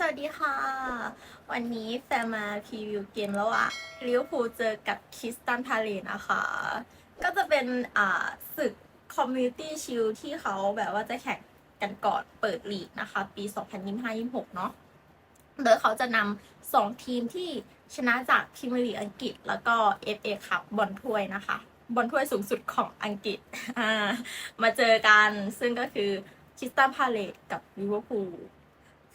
สวัสดีค่ะ วันนี้แฟมาพรีวิวเกมแล้วอะลิเวอร์พูลเจอกับคิสตันพาเลนนะคะ ก็จะเป็นอ่าศึกคอมมูนิตี้ชิลที่เขาแบบว่าจะแข่งกันก่อนเปิดลีกนะคะ ปี 2025-26 เนาะโดยเขาจะนำสองทีมที่ชนะจากพรีเมียร์ลีกอังกฤษ แล้วก็ FA คัพบอลถ้วยนะคะ บอลถ้วยสูงสุดของอังกฤษมาเจอกันซึ่งก็คือคิสตันพาเลตกับลิเวอร์พูล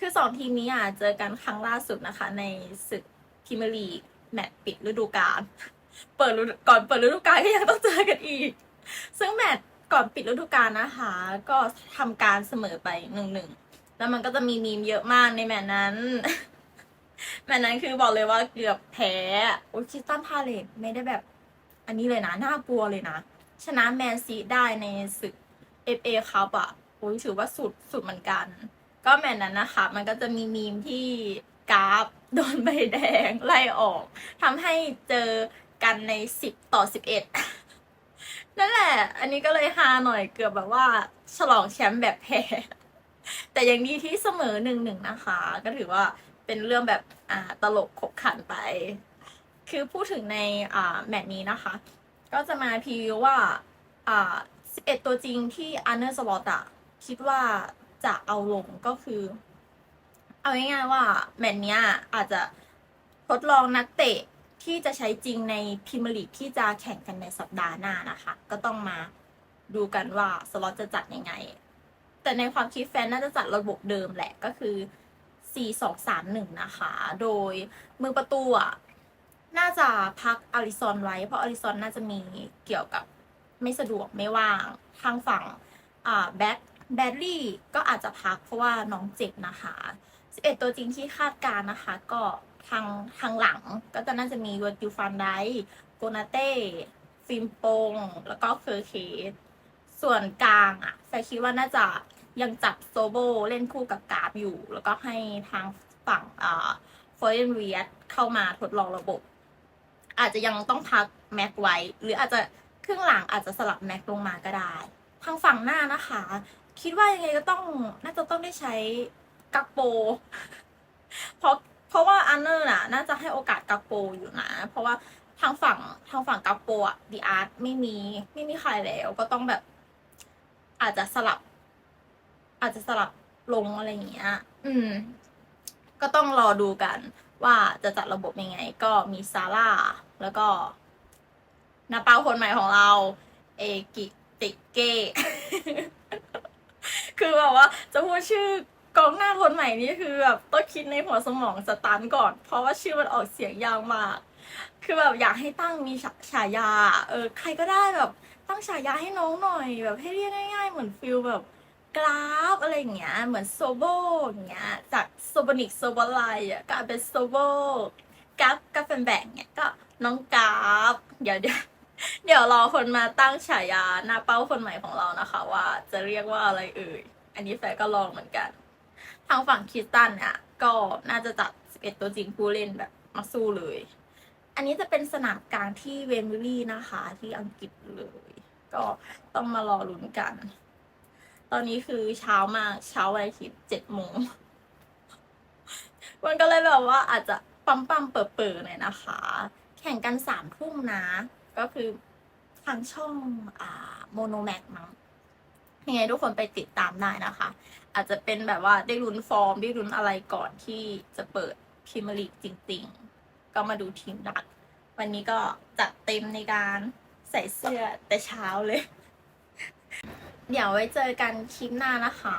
คือสองทีมนี้อะเจอกันครั้งล่าสุดนะคะ ในศึกพรีเมียร์ลีกแมตช์ปิดฤดูกาลเปิดก่อนเปิดฤดูกาลก็ยังต้องเจอกันอีก ซึ่งแมตช์ก่อนปิดฤดูกาลนะคะ ก็ทำการเสมอไปหนึ่งหนึ่งแล้วมันก็จะมีมีมเยอะมากในแมตช์นั้น แมตช์นั้นคือบอกเลยว่าเกือบแพ้โอ้คิสตันพาเลตไม่ได้แบบ อันนี้เลยนะน่ากลัวเลยนะ ชนะแมนซีได้ในศึก FA ครับอะโอ้ยถือว่าสุดสุดเหมือนกัน ก็แมตช์นั้นนะคะ มันก็จะมีมีมที่กราฟโดนใบแดงไล่ออกทำให้เจอกันในสิบต่อสิบเอ็ดนั่นแหละ อันนี้ก็เลยฮาหน่อยเกือบแบบว่า ฉลองแชมป์แบบแพ้ แต่ยังดีที่เสมอหนึ่งหนึ่งนะคะ ก็ถือว่าเป็นเรื่องแบบอ่าตลกขบขันไป คือพูดถึงในอ่าแมตช์นี้นะคะ ก็จะมาพิวว่าอ่า11 ตัวจริงที่อันเนอร์สวอตอะคิดว่า จะเอาลงก็คือ เอาง่ายๆว่าแมตช์เนี้ยอาจจะทดลองนักเตะที่จะใช้จริงในพรีเมียร์ลีกที่จะแข่งกันในสัปดาห์หน้านะคะ ก็ต้องมาดูกันว่าสล็อตจะจัดยังไง แต่ในความคิดแฟนน่าจะจัดระบบเดิมแหละก็คือ 4 2 3 1 นะคะ โดยมือประตูอะน่าจะพักอาริซอนไว้ เพราะอาริซอนน่าจะมีเกี่ยวกับไม่สะดวกไม่ว่าง ทางฝั่งอ่าแบ็ค แบดลี่ก็อาจจะพักเพราะว่าน้องเจ็บนะคะ11 ตัวจริงที่คาดการนะคะก็ทางทางหลังก็จะน่าจะมีวอร์ติฟันไดโกนาเต้ฟิมโปง แล้วก็เคอร์เคสส่วนกลางอะแฟนคิดว่าน่าจะยังจับโซโบเล่นคู่กับกาฟอยู่ แล้วก็ให้ทางฝั่งอ่าฟอร์เรนเวียเข้ามาทดลองระบบ อาจจะยังต้องพักแม็กไว้ หรืออาจจะครึ่งหลังอาจจะสลับแม็กลงมาก็ได้ ทางฝั่งหน้านะคะ คิดว่ายังไงก็ต้องน่าจะต้องได้ใช้กักโป เพราะเพราะว่าอันเนอร์น่ะ น่าจะให้โอกาสกักโปอยู่นะ เพราะว่าทางฝั่งทางฝั่งกักโปอะดีอาร์ตไม่มีไม่มีใครแล้ว ก็ต้องแบบ อาจจะสลับ อาจจะสลับลงอะไรอย่างเงี้ย อืม ก็ต้องรอดูกัน ว่าจะจัดระบบยังไง ก็มีซาร่าแล้วก็นาเปาคนใหม่ของเรา เอกิติเก้ คือแบบว่าจะพูดชื่อกองหน้าคนใหม่นี่คือแบบต้องคิดในหัวสมองสตันก่อน เพราะว่าชื่อมันออกเสียงยากมาก คือแบบอยากให้ตั้งมีฉาายา เออใครก็ได้แบบตั้งฉายาให้น้องหน่อย แบบให้เรียกง่าย ๆ เหมือนฟิลแบบกราฟอะไรอย่างเงี้ย เหมือนโซโบอย่างเงี้ย จากโซบนิกโซบไลอะกลายเป็นโซโบกราฟกราฟเป็นแบงเนี่ยก็น้องกราฟเดี๋ยวเดี๋ยว เดี๋ยวรอคนมาตั้งฉายาหน้าเป้าคนใหม่ของเรานะคะ ว่าจะเรียกว่าอะไรเอ่ย อันนี้แฟก็ลองเหมือนกัน ทางฝั่งคิสตันเนี่ยก็น่าจะจัด 11 ตัวจริงผู้เล่นแบบมาสู้เลย อันนี้จะเป็นสนามกลางที่เวมบลีย์นะคะ ที่อังกฤษเลย ก็ต้องมารอลุ้นกัน ตอนนี้คือเช้ามากเช้าวันอาทิตย์เจ็ดโมงมันก็เลยแบบว่าอาจจะปั๊มปั๊มเปิดเปิดหน่อยนะคะ แข่งกันสามทุ่มนะ ก็คือทางช่องอ่าโมโนแม็กมั้งยังไงทุกคนไปติดตามได้นะคะ อาจจะเป็นแบบว่าได้ลุ้นฟอร์มได้ลุ้นอะไรก่อนที่จะเปิดพรีเมียร์ลีกจริง ๆ ก็มาดูทีมดัก วันนี้ก็จัดเต็มในการใส่เสื้อแต่เช้าเลย เดี๋ยวไว้เจอกันคลิปหน้านะคะ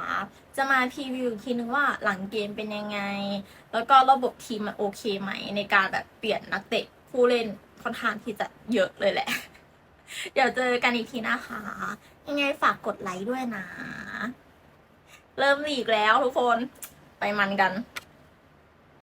จะมาพรีวิวอีกทีนึงว่าหลังเกมเป็นยังไง แล้วก็ระบบทีมมันโอเคไหมในการแบบเปลี่ยนนักเตะผู้เล่น ค่อนข้างที่จะเยอะเลยแหละ เดี๋ยวเจอกันอีกทีนะคะ ยังไงฝากกดไลค์ด้วยนะ เริ่มลีกแล้วทุกคน ไปมันกัน